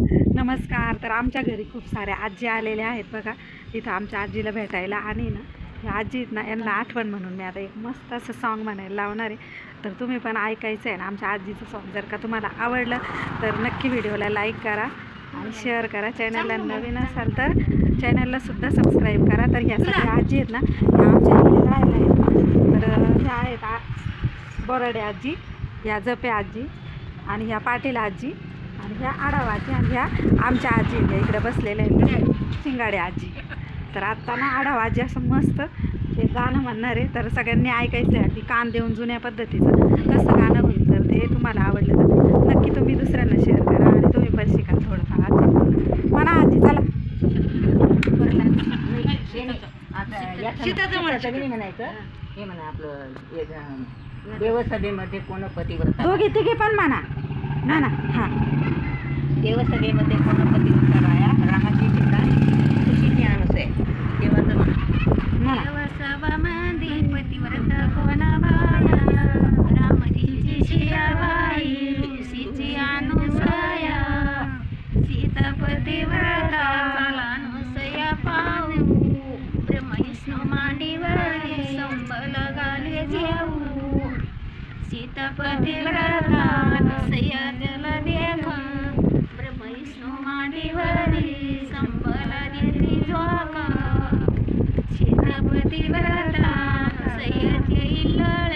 नमस्कार. तर आमच्या घरी खूप साऱ्या आजी आलेल्या आहेत बघा. इथं आमच्या आजीला भेटायला आणि ना ह्या आजी आहेत ना यांना आठवण म्हणून मी आता एक मस्त असं सॉन्ग म्हणायला लावणार आहे. तर तुम्ही पण ऐकायचं आहे ना आमच्या आजीचं सॉन्ग जर का तुम्हाला आवडलं तर नक्की व्हिडिओला लाईक करा आणि शेअर करा. चॅनलला नवीन असाल तर चॅनलला सुद्धा सबस्क्राईब करा. तर ह्या सगळ्या आजी आहेत ना ह्या आमच्या राहायला आहेत. तर ह्या आहेत आ बोराडे आजी ह्या जपे आजी आणि ह्या पाटील आजी. आणि ह्या आढावा आजी आणि ह्या आमच्या आजी इकडे बसलेल्या आहेत शिंगाडे आजी. तर आत्ता ना आढावा आजी असं मस्त ते गाणं म्हणणार आहे. तर सगळ्यांनी ऐकायचं आहे. की कान देऊन जुन्या पद्धतीचं. कसं गाणं होईल तर ते तुम्हाला आवडलं तर नक्की तुम्ही दुसऱ्यांना शेअर करा आणि तुम्ही पण शिका थोडंफार. आजी म्हणा आजी चला. म्हणायचं. हे म्हणा आपलं हे देवसभेमध्ये कोण पतिव्रता दोघी तिघी पण म्हणा. म्हणा. हां. देवसभेमध्ये कोण पतिव्रता राया रामाची सीता खुशीची अनुसय देवाचं म्हणा म्हणा देवसभामध्ये पतिव्रता कोणाबाया रामजीची शियाबाई ऋषीची अनुसया. सीता पतिव्रता अनुसया पाहू. ब्रह्मविष्णू मांडीवर संबल गाले जेऊ. सीता पतिव्रता अनुसया व्रता सह्याचे इल्लळ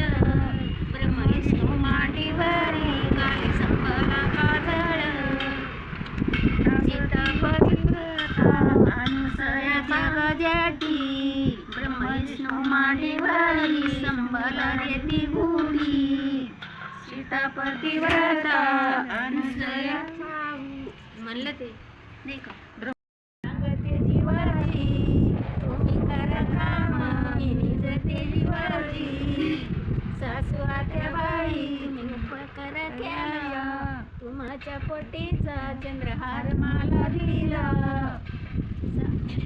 ब्रह्मविष्णू मांडीवरी गाली संपला काजळ सीतापती व्रता अनुसयाच्या गजाटी ब्रह्मविष्णू मांडीवरी संबला सीतापती व्रता अनुसया म्हणलं ते. नाही का? बाई तुम्ही उपकार केला तुमच्या पोटीचा चंद्रहार मला दिला.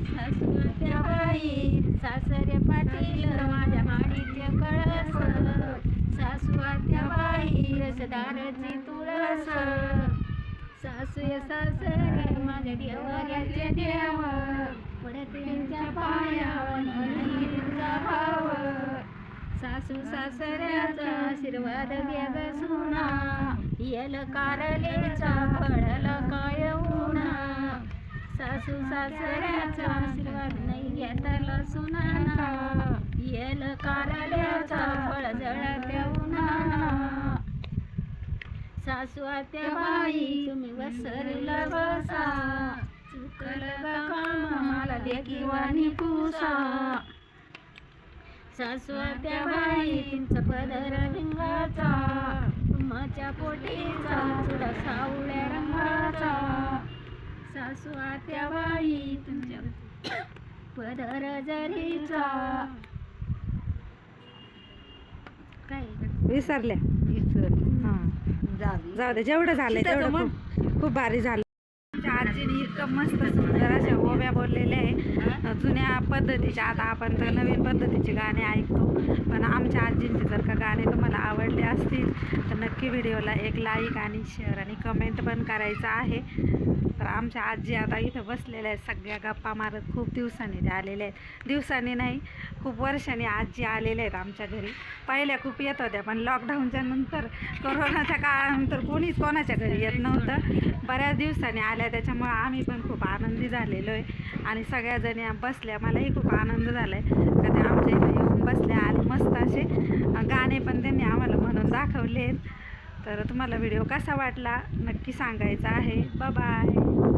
सासू आत्या बाई सासरे पाटील माझ्या माडीचे कळस. सासू आत्या बाई रसदारची तुळस. सासूय सासरे माझ्या देवाऱ्याचे देव. पायावर म्हणली तुझा भाव. सासू सासऱ्याचा आशीर्वाद घ्या ग सुना येल कारलेचा पडल काय उना सासू सासऱ्याचा आशीर्वाद नाही घेतला सुना येल कारल्याचा फळ जळत्या उन्हाना सासू आत्या बाई तुम्ही वसरला बसा. चुकल मला देखी वाणी पुसा सासू आत्या बाई तुमचा पदर भिंगाचा तुमच्या पोटीचा चुडा सावळ्या रंगाचा. सासू आत्या बाई तुमच्या पदर जरीचा. काय? विसरल्या. हां. जाऊ दे. जेवढं झालंय तेवढं खूप खूप भारी झालं. आमच्या आजीने इतकं मस्त सुंदर अशा ओव्या बोललेल्या आहे. जुन्या पद्धतीच्या आता आपण तर नवीन पद्धतीची गाणी ऐकतो. पण आमच्या आजींचे जर का गाणे तुम्हाला आवडले असतील तर नक्की व्हिडिओला एक लाईक आणि शेअर आणि कमेंट पण करायचं आहे. तर आमच्या आजी आता इथं बसलेल्या आहेत. सगळ्या गप्पा मारत खूप दिवसांनी त्या आलेल्या आहेत. दिवसांनी नाही खूप वर्षांनी आजी आलेल्या आहेत आमच्या घरी. पहिल्या खूप येत होत्या पण लॉकडाऊनच्या नंतर कोरोनाच्या काळानंतर कोणीच कोणाच्या घरी येत नव्हतं. बऱ्याच दिवसांनी आल्या त्याच्यामुळं आम्ही पण खूप आनंदी झालेलो आहे आणि सगळ्याजणी बसल्या मलाही खूप आनंद झाला आहे का ते आमच्या इथं येऊन बसल्या आणि मस्त असे गाणे पण त्यांनी आम्हाला म्हणून दाखवले तर तुम्हाला व्हिडिओ कसा वाटला? नक्की सांगायचा आहे. बाय